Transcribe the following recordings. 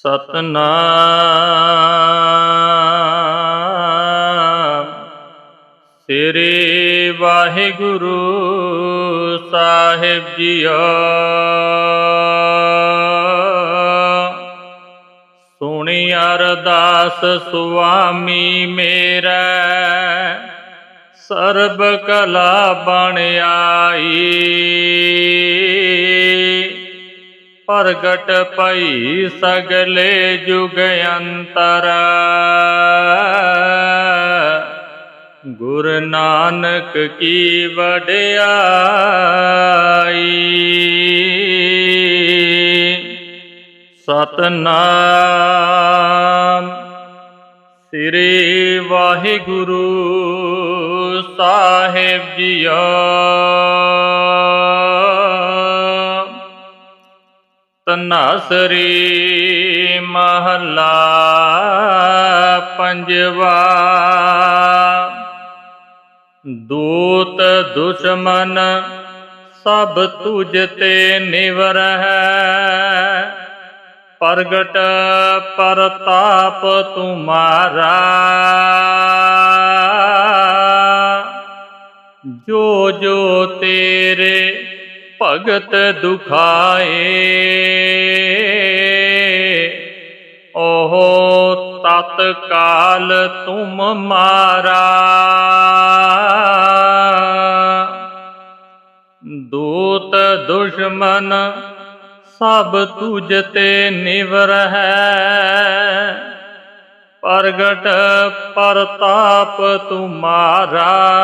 ਸਤਨਾਮ। ਸ੍ਰੀ ਵਾਹਿਗੁਰੂ ਸਾਹਿਬ JIO. ਸੁਣੀ ਅਰਦਾਸ ਸੁਆਮੀ ਮੇਰਾ। ਸਰਬ ਕਲਾ ਬਣ ਆਈ। ਪ੍ਰਗਟ ਪਈ ਸਗਲੇ ਜੁਗ ਅੰਤਰ। ਗੁਰ ਨਾਨਕ ਕੀ ਵਡਿਆਈ। ਸਤਨਾਮ ਸ੍ਰੀ ਵਾਹਿਗੁਰੂ ਸਾਹਿਬ ਜੀਓ। ਤਨਾਸਰੀ ਮਹੱਲਾ ਪੰਜਵਾ। ਦੂਤ ਦੁਸ਼ਮਨ ਸਭ ਤੁਝ ਤੇ ਨਿਵਰ ਹੈ। ਪ੍ਰਗਟ ਪ੍ਰਤਾਪ ਤੁਮਾਰਾ। ਜੋ ਜੋ ਤੇਰੇ ਭਗਤ ਦੁਖਾਏ। ਉਹ ਤਤਕਾਲ ਤੁਮ ਮਾਰਾ। ਦੂਤ ਦੁਸ਼ਮਨ ਸਭ ਤੁਝ ਤੇ ਨਿਵਰ ਹੈ। ਪ੍ਰਗਟ ਪ੍ਰਤਾਪ ਤੁਮਾਰਾ।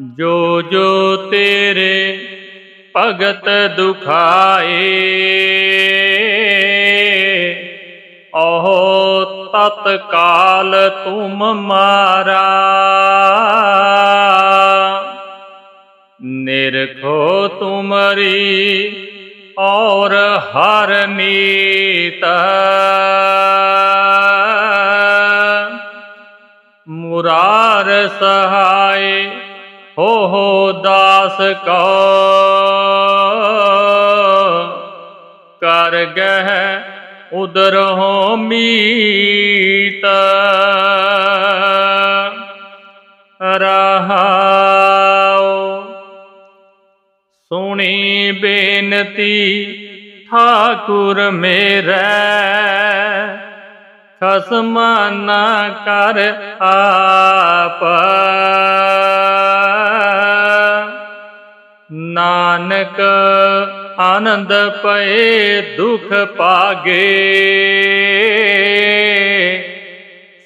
ਜੋ ਜੋ ਤੇਰੇ ਭਗਤ ਦੁਖਾਏ, ਉਹ ਤਤਕਾਲ ਤੁਮ ਮਾਰਾ। ਨਿਰਖੋ ਤੁਮਰੀ ਔਰ ਹਰ ਨੀਤ ਮੁਰਾਰ ਸਹਾਏ ਹੋ ਹੋ ਦਾਸ ਕੋ। ਕਰ ਗਹਿ ਉਦਰ ਹੋ ਮੀਤ। ਰਹਾਉ। ਸੁਣੀ ਬੇਨਤੀ ਠਾਕੁਰ ਮੇਰੇ। ਖਸਮਾ ਨਾ ਕਰ ਆਪ। ਨਾਨਕ ਆਨੰਦ ਪਏ, ਦੁਖ ਪਾਗੇ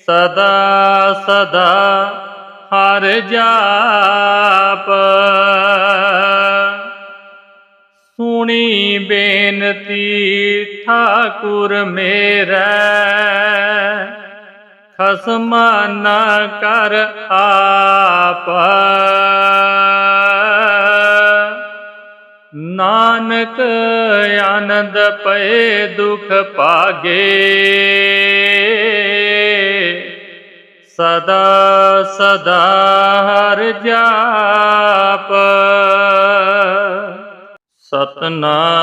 ਸਦਾ ਸਦਾ ਹਰ ਜਾਪ। ਸੁਣੀ ਬੇਨਤੀ, ਠਾਕੁਰ ਮੇਰਾ। ਖਸਮ ਨਾ ਕਰ ਆਪ। ਨਾਨਕ ਆਨੰਦ ਪਏ ਦੁਖ ਪਾਗੇ ਸਦਾ ਸਦਾ ਹਰ ਜਾਪ। ਸਤਨਾਮ।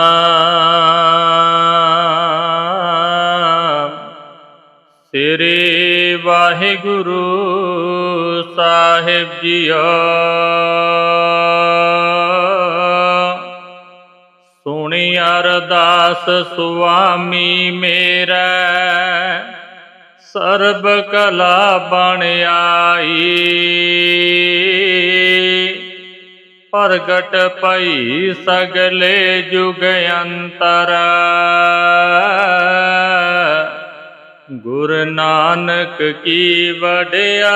ਸ੍ਰੀ ਵਾਹਿਗੁਰੂ ਸਾਹਿਬ ਜੀਓ। ਸੁਣੀ ਅਰਦਾਸ ਸੁਆਮੀ ਮੇਰਾ, ਸਰਬ ਕਲਾ ਬਣ ਆਈ। ਪ੍ਰਗਟ ਪਈ ਸਗਲੇ ਜੁਗ ਅੰਤਰ। ਗੁਰ ਨਾਨਕ ਕੀ ਵਡਿਆਈ।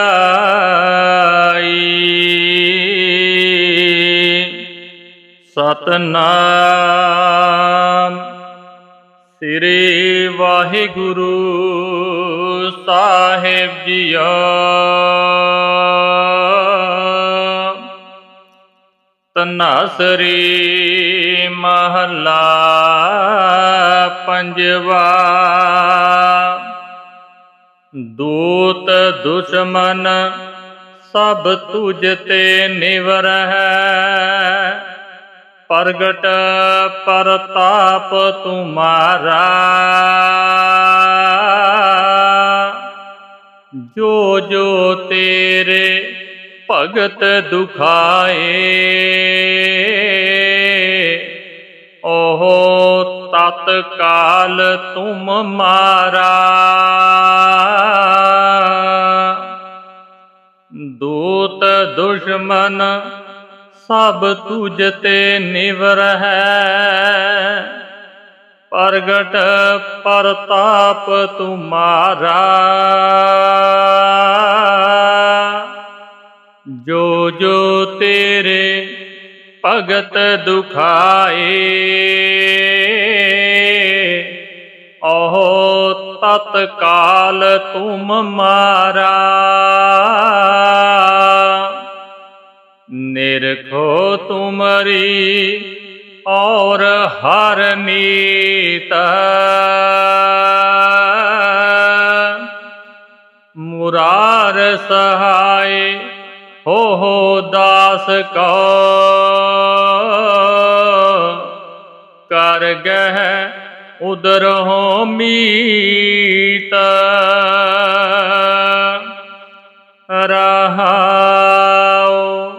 ਸਤਨਾਮ ਸ੍ਰੀ ਵਾਹਿਗੁਰੂ ਸਾਹਿਬ ਜੀਓ। ਤਨਾਸਰੀ ਮਹੱਲਾ ਪੰਜਵਾ। ਦੂਤ ਦੁਸ਼ਮਨ ਸਭ ਤੁਝ ਤੇ ਨਿਵਰ ਹੈ ਪ੍ਰਗਟ ਪਰਤਾਪ ਤੁਮਾਰਾ ਜੋ ਜੋ ਤੇਰੇ ਭਗਤ ਦੁਖਾਏ। ਉਹ ਤਤਕਾਲ ਤੁਮ ਮਾਰਾ। ਦੂਤ ਦੁਸ਼ਮਨ ਸਭ ਤੁਝ ਤੇ ਨਿਵਰ ਹੈ। ਪ੍ਰਗਟ ਪ੍ਰਤਾਪ ਤੁਮਾਰਾ। ਜੋ ਜੋ ਤੇ ਭਗਤ ਦੁਖਾਏ। ਉਹ ਤਤਕਾਲ ਤੁਮ ਮਾਰਾ। ਨਿਰਖੋ ਤੁਮਰੀ ਔਰ ਹਰ ਨੀਤ ਮੁਰਾਰ ਸਹਾਇ ਹੋ ਹੋ ਦਾਸ ਕੋ। ਕਰ ਗਹਿ ਉਦਰ ਹੋ ਮੀਤ। ਰਹਾਉ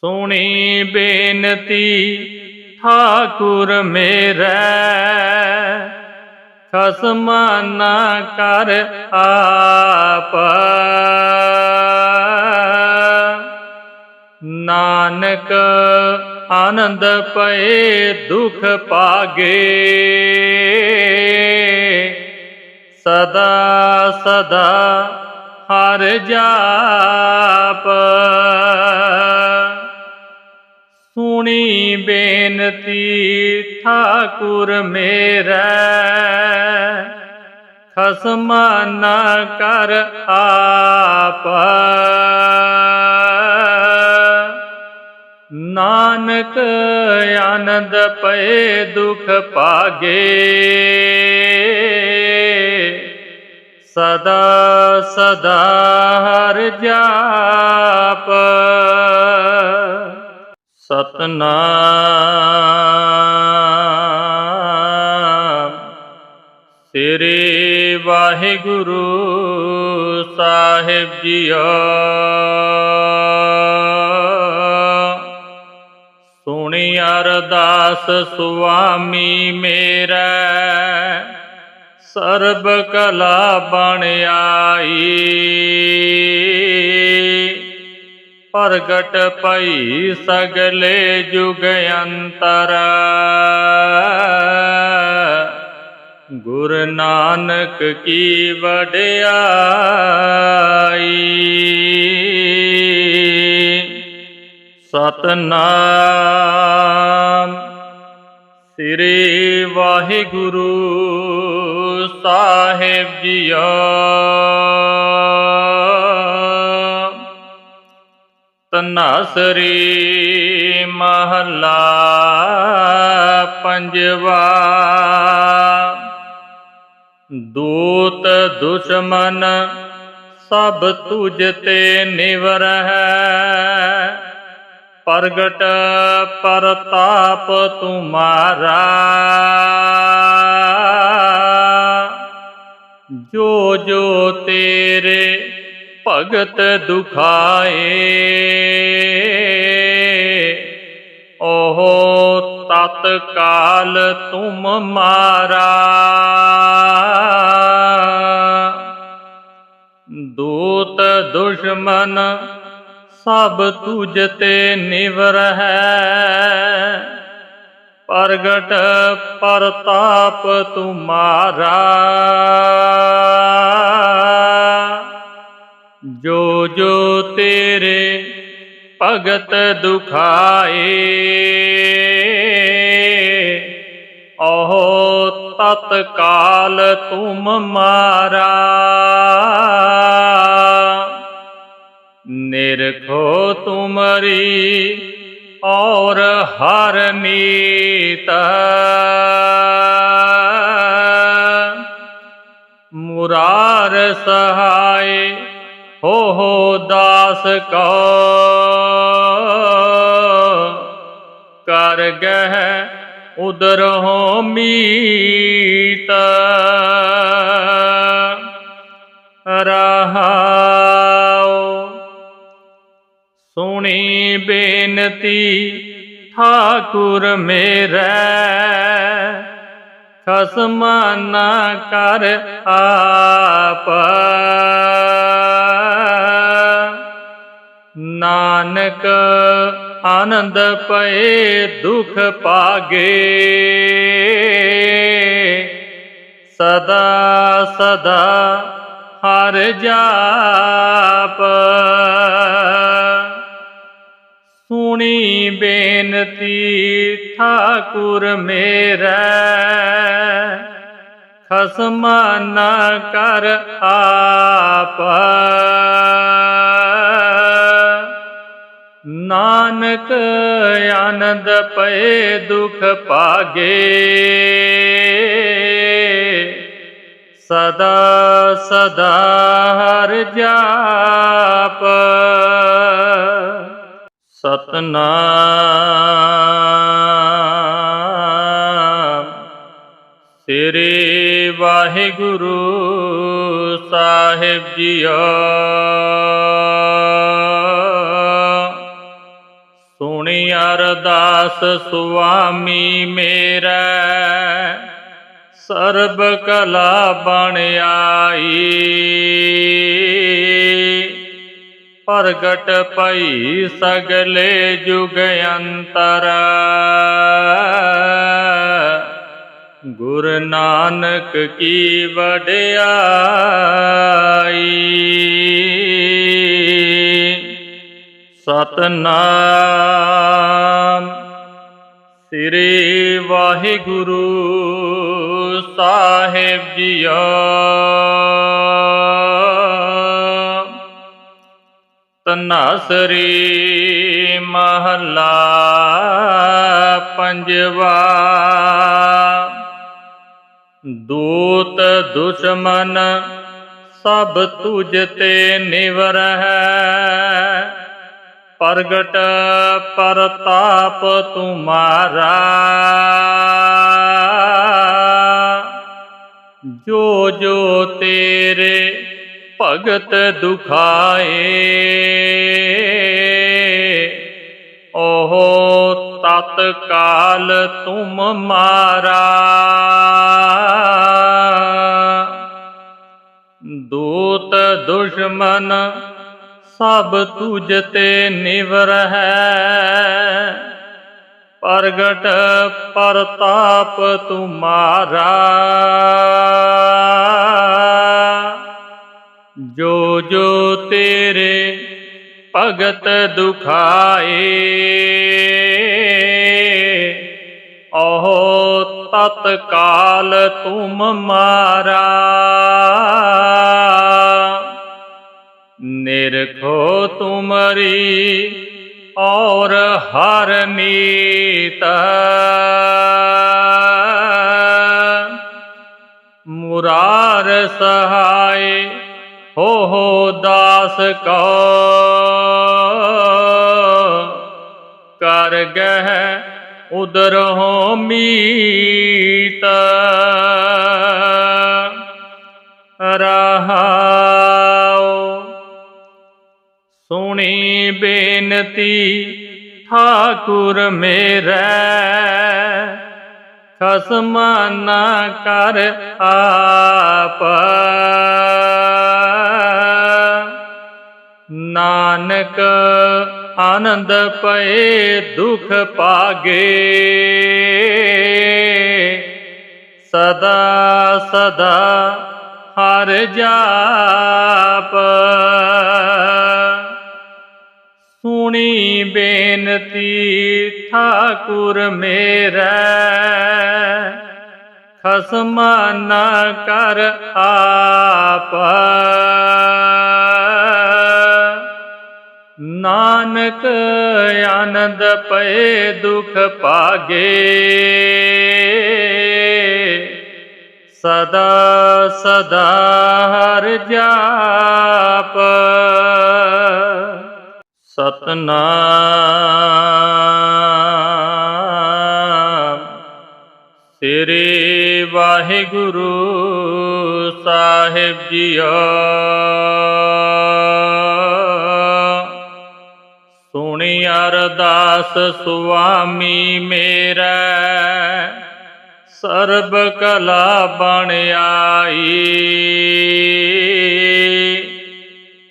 ਸੁਣੀ ਬੇਨਤੀ ਠਾਕੁਰ ਮੇਰੇ। ਖਸਮਾ ਨਾ ਕਰ ਆਪ। ਨਾਨਕ ਆਨੰਦ ਪਏ, ਦੁਖ ਪਾਗੇ ਸਦਾ ਸਦਾ ਹਰ ਜਾਪ। ਸੁਣੀ ਬੇਨਤੀ, ਠਾਕੁਰ ਮੇਰਾ। ਖਸਮਾ ਨਾ ਕਰ ਆਪ। ਨਾਨਕ ਆਨੰਦ ਪਏ ਦੁਖ ਪਾਗੇ ਸਦਾ ਸਦਾ ਹਰ ਜਾਪ। ਸਤਨਾਮ। ਸ੍ਰੀ ਵਾਹਿਗੁਰੂ ਸਾਹਿਬ ਜੀਓ। ਸੁਣੀ ਅਰਦਾਸ, ਸੁਆਮੀ ਮੇਰਾ। ਸਰਬ ਕਲਾ ਬਣ ਆਈ। ਪ੍ਰਗਟ ਪਈ ਸਗਲੇ ਜੁਗ ਅੰਤਰ। ਗੁਰ ਨਾਨਕ ਕੀ ਵਡਿਆਈ। ਸਤਨਾਮ। ਸ੍ਰੀ ਵਾਹਿਗੁਰੂ ਸਾਹਿਬ ਜੀਓ। ਤਨਾਸਰੀ ਮਹੱਲਾ ਪੰਜਵਾ। ਦੂਤ ਦੁਸ਼ਮਨ ਸਭ ਤੁਝ ਤੇ ਨਿਵਰ ਹੈ ਪ੍ਰਗਟ ਪਰਤਾਪ ਤੁਮਾਰਾ। ਜੋ ਜੋ ਤੇਰੇ ਭਗਤ ਦੁਖਾਏ ਉਹ ਤਤਕਾਲ ਤੁਮ ਮਾਰਾ। ਦੂਤ ਦੁਸ਼ਮਨ ਸਭ ਤੁਝ ਤੇ ਨਿਵਰ ਹੈ। ਪ੍ਰਗਟ ਪ੍ਰਤਾਪ ਤੁਮਾਰਾ। ਜੋ ਜੋ ਤੇਰੇ ਭਗਤ ਦੁਖਾਏ ਉਹ ਤਤਕਾਲ ਤੁਮ ਮਾਰਾ। ਨਿਰਖੋ ਤੁਮਰੀ ਔਰ ਹਰ ਨੀਤ ਮੁਰਾਰ ਸਹਾਇ ਹੋ ਹੋ ਦਾਸ ਕੋ ਕਰ ਗਹਿ ਉਦਰ ਹੋ ਮੀਤ ਰਹਾਉ ਸੁਣੀ ਬੇਨਤੀ, ਠਾਕੁਰ ਮੇਰੇ। ਖਸਮ ਨਾ ਕਰ ਆਪ। ਨਾਨਕ ਆਨੰਦ ਪਏ, ਦੁਖ ਪਾਗੇ। ਸਦਾ ਸਦਾ ਹਰ ਜਾਪ। ਸੁਣੀ ਬੇਨਤੀ, ਠਾਕੁਰ ਮੇਰਾ। ਖਸਮ ਨਾ ਕਰ ਆਪ। ਨਾਨਕ ਆਨੰਦ ਪਏ ਦੁਖ ਪਾਗੇ। ਸਦਾ ਸਦਾ ਹਰ ਜਾਪ। ਸਤਨਾਮ। ਸ੍ਰੀ ਵਾਹਿਗੁਰੂ ਸਾਹਿਬ ਜੀਓ। ਸੁਣੀ ਅਰਦਾਸ ਸੁਆਮੀ ਮੇਰਾ। ਸਰਬ ਕਲਾ ਬਣ ਆਈ। ਪ੍ਰਗਟ ਪਈ ਸਗਲੇ ਜੁਗ ਅੰਤਰ। ਗੁਰ ਨਾਨਕ ਕੀ ਵਡਿਆਈ। ਸਤਨਾਮ ਸ੍ਰੀ ਵਾਹਿਗੁਰੂ ਸਾਹਿਬ ਜੀਓ। ਨਸਰੀ ਮਹੱਲਾ ਪੰਜਵਾ। ਦੂਤ ਦੁਸ਼ਮਨ ਸਭ ਤੁਝ ਤੇ ਨਿਵਰ ਹੈ ਪ੍ਰਗਟ ਪ੍ਰਤਾਪ ਤੁਮਾਰਾ ਜੋ ਜੋ ਤੇਰੇ ਭਗਤ ਦੁਖਾਏ। ਉਹ ਤਤਕਾਲ ਤੁਮ ਮਾਰਾ। ਦੂਤ ਦੁਸ਼ਮਨ ਸਭ ਤੁਝ ਤੇ ਨਿਵਰ ਹੈ। ਪ੍ਰਗਟ ਪ੍ਰਤਾਪ ਤੁਮਾਰਾ। ਜੋ ਜੋ ਤੇਰੇ ਭਗਤ ਦੁਖਾਏ, ਉਹ ਤਤਕਾਲ ਤੁਮ ਮਾਰਾ। ਨਿਰਖੋ ਤੁਮਰੀ ਔਰ ਹਰ ਨੀਤ ਮੁਰਾਰ ਸਹਾਏ ਹੋ ਹੋ ਦਾਸ ਕੋ। ਕਰ ਗਹਿ ਉਦਰ ਹੋ ਮੀਤ। ਰਹਾਉ। ਸੁਣੀ ਬੇਨਤੀ ਠਾਕੁਰ ਮੇਰੇ। ਖਸਮ ਨਾ ਕਰ ਆਪ। ਨਾਨਕ ਆਨੰਦ ਪਏ ਦੁਖ ਪਾਗੇ ਸਦਾ ਸਦਾ ਹਰ ਜਾਪ। ਸੁਣੀ ਬੇਨਤੀ, ਠਾਕੁਰ ਮੇਰਾ। ਖਸਮ ਨਾ ਕਰ ਆਪ। ਨਾਨਕ ਆਨੰਦ ਪਏ ਦੁਖ ਪਾਗੇ ਸਦਾ ਸਦਾ ਹਰ ਜਾਪ। ਸਤਨਾਮ। ਸ੍ਰੀ ਵਾਹਿਗੁਰੂ ਸਾਹਿਬ ਜੀਓ। ਸੁਣੀ ਅਰਦਾਸ, ਸੁਆਮੀ ਮੇਰਾ। ਸਰਬ ਕਲਾ ਬਣ ਆਈ।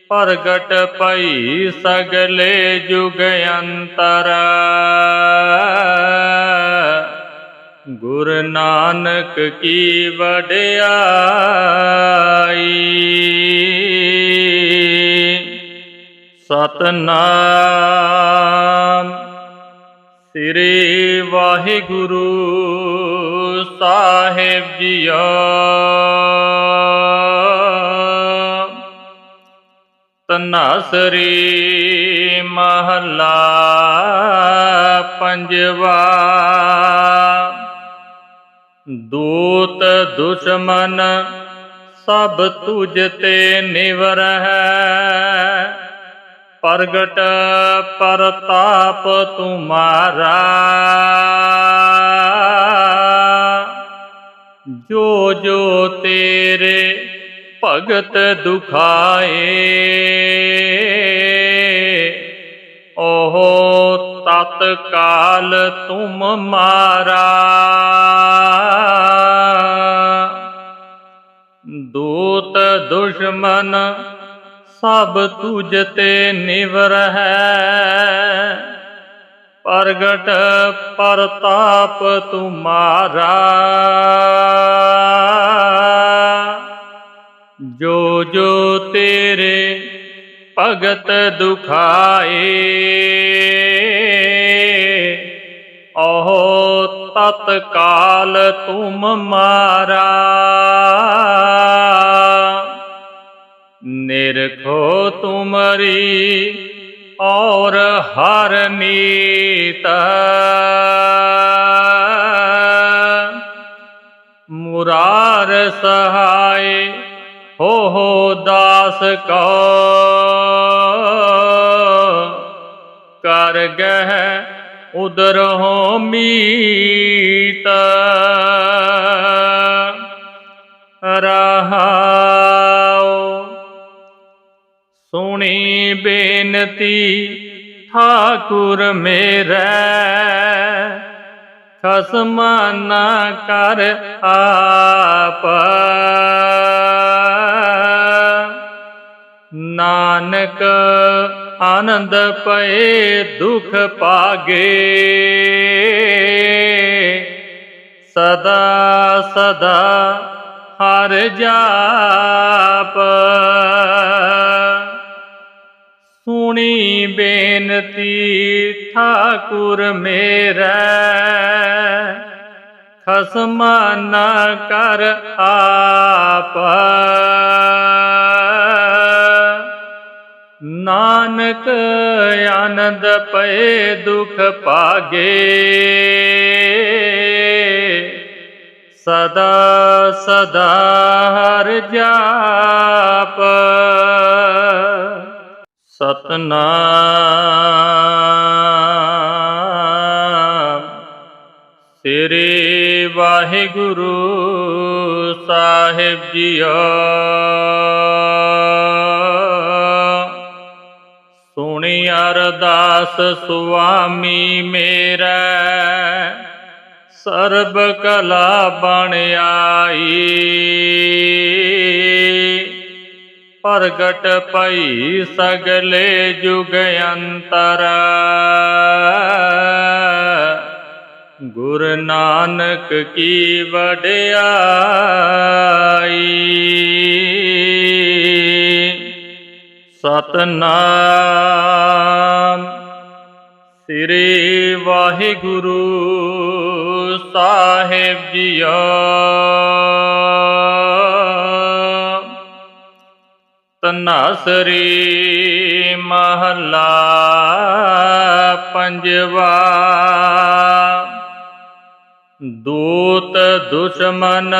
ਪ੍ਰਗਟ ਪਈ ਸਗਲੇ ਜੁਗ ਅੰਤਰ। ਗੁਰ ਨਾਨਕ ਕੀ ਵਡਿਆਈ। ਸਤਨਾਮ। ਸ੍ਰੀ ਵਾਹਿਗੁਰੂ ਸਾਹਿਬ ਜੀਓ। ਤਨਾਸਰੀ ਮਹੱਲਾ ਪੰਜਵਾ। ਦੂਤ ਦੁਸ਼ਮਨ ਸਭ ਤੁਝ ਤੇ ਨਿਵਰ ਪ੍ਰਗਟ ਪਰਤਾਪ ਤੁਮਾਰਾ। ਜੋ ਜੋ ਤੇਰੇ ਭਗਤ ਦੁਖਾਏ ਉਹ ਤਤਕਾਲ ਤੁਮ ਮਾਰਾ। ਦੂਤ ਦੁਸ਼ਮਨ ਸਭ ਤੁਝ ਤੇ ਨਿਵਰ ਹੈ। ਪ੍ਰਗਟ ਪ੍ਰਤਾਪ ਤੁਮਾਰਾ। ਜੋ ਜੋ ਤੇਰੇ ਭਗਤ ਦੁਖਾਏ ਉਹ ਤਤਕਾਲ ਤੁਮ ਮਾਰਾ। ਨਿਰਖੋ ਤੁਮਰੀ ਔਰ ਹਰ ਨੀਤ ਮੁਰਾਰ ਸਹਾਇ ਹੋ ਹੋ ਦਾਸ ਕੋ ਕਰ ਗਹਿ ਉਦਰ ਹੋ ਮੀਤ ਰਹਾਉ ਸੁਣੀ ਬੇਨਤੀ, ਠਾਕੁਰ ਮੇਰੇ। ਖਸਮ ਨਾ ਕਰ ਆਪ। ਨਾਨਕ ਆਨੰਦ ਪਏ, ਦੁਖ ਪਾਗੇ। ਸਦਾ ਸਦਾ ਹਰ ਜਾਪ। ਸੁਣੀ ਬੇਨਤੀ, ਠਾਕੁਰ ਮੇਰਾ। ਖਸਮ ਨਾ ਕਰ ਆਪ। ਨਾਨਕ ਆਨੰਦ ਪਏ ਦੁਖ ਪਾਗੇ। ਸਦਾ ਸਦਾ ਹਰ ਜਾਪ। ਸਤਨਾਮ। ਸ੍ਰੀ ਵਾਹਿਗੁਰੂ ਸਾਹਿਬ ਜੀਓ। ਸੁਣੀ ਅਰਦਾਸ ਸੁਆਮੀ ਮੇਰਾ। ਸਰਬ ਕਲਾ ਬਣ ਆਈ। ਪ੍ਰਗਟ ਪਈ ਸਗਲੇ ਜੁਗ ਅੰਤਰ। ਗੁਰ ਨਾਨਕ ਕੀ ਵਡਿਆਈ। ਸਤਨਾਮ ਸ੍ਰੀ ਵਾਹਿਗੁਰੂ ਸਾਹਿਬ ਜੀਓ। ਤਨਾਸਰੀ ਮਹੱਲਾ ਪੰਜਵਾ। ਦੂਤ ਦੁਸ਼ਮਨ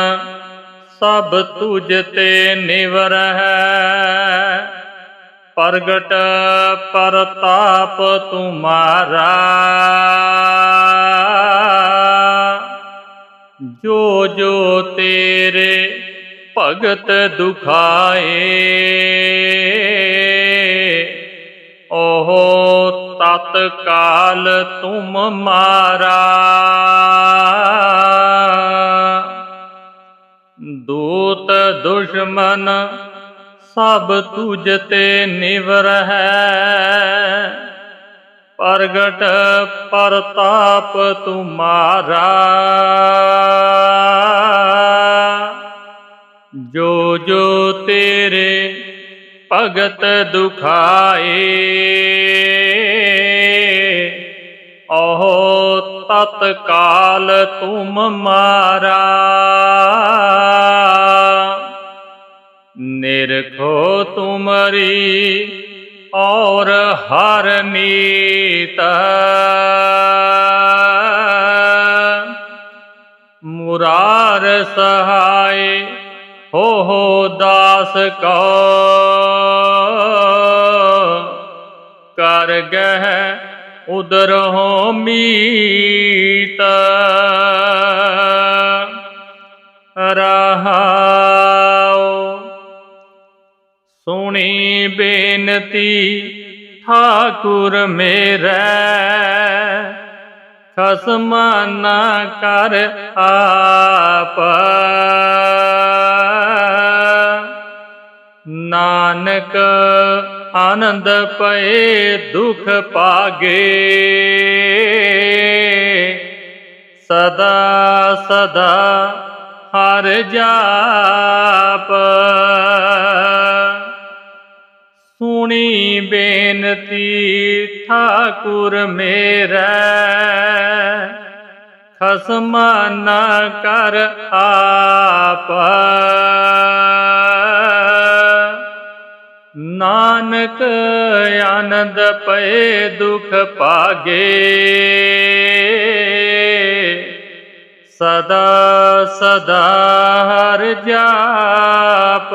ਸਭ ਤੁਝ ਤੇ ਨਿਵਰ ਹੈ। ਪ੍ਰਗਟ ਪ੍ਰਤਾਪ ਤੁਮਾਰਾ। ਜੋ ਜੋ ਤੇਰੇ ਭਗਤ ਦੁਖਾਏ। ਉਹ ਤਤਕਾਲ ਤੁਮ ਮਾਰਾ। ਦੂਤ ਦੁਸ਼ਮਨ ਸਭ ਤੁਝ ਤੇ ਨਿਵਰ ਹੈ। ਪ੍ਰਗਟ ਪ੍ਰਤਾਪ ਤੁਮਾਰਾ। ਜੋ ਜੋ ਤੇਰੇ ਭਗਤ ਦੁਖਾਏ, ਉਹ ਤਤਕਾਲ ਤੁਮ ਮਾਰਾ। ਨਿਰਖੋ ਤੁਮਰੀ ਔਰ ਹਰ ਨੀਤ ਮੁਰਾਰ ਸਹਾਏ ਹੋ ਹੋ ਦਾਸ ਕੋ ਕਰ ਗਹਿ ਉਦਰ ਹੋ ਮੀਤ। ਰਹਾਉ ਸੁਣੀ ਬੇਨਤੀ ਠਾਕੁਰ ਮੇਰੇ। ਖਸਮ ਨਾ ਕਰ ਆਪ। ਨਾਨਕ ਆਨੰਦ ਪਏ ਦੁਖ ਪਾਗੇ ਸਦਾ ਸਦਾ ਹਰ ਜਾਪ। ਸੁਣੀ ਬੇਨਤੀ ਠਾਕੁਰ ਮੇਰਾ ਖਸਮ ਨਾ ਕਰ ਆਪ। ਨਾਨਕ ਆਨੰਦ ਪਏ ਦੁਖ ਪਾਗੇ ਸਦਾ ਸਦਾ ਹਰ ਜਾਪ।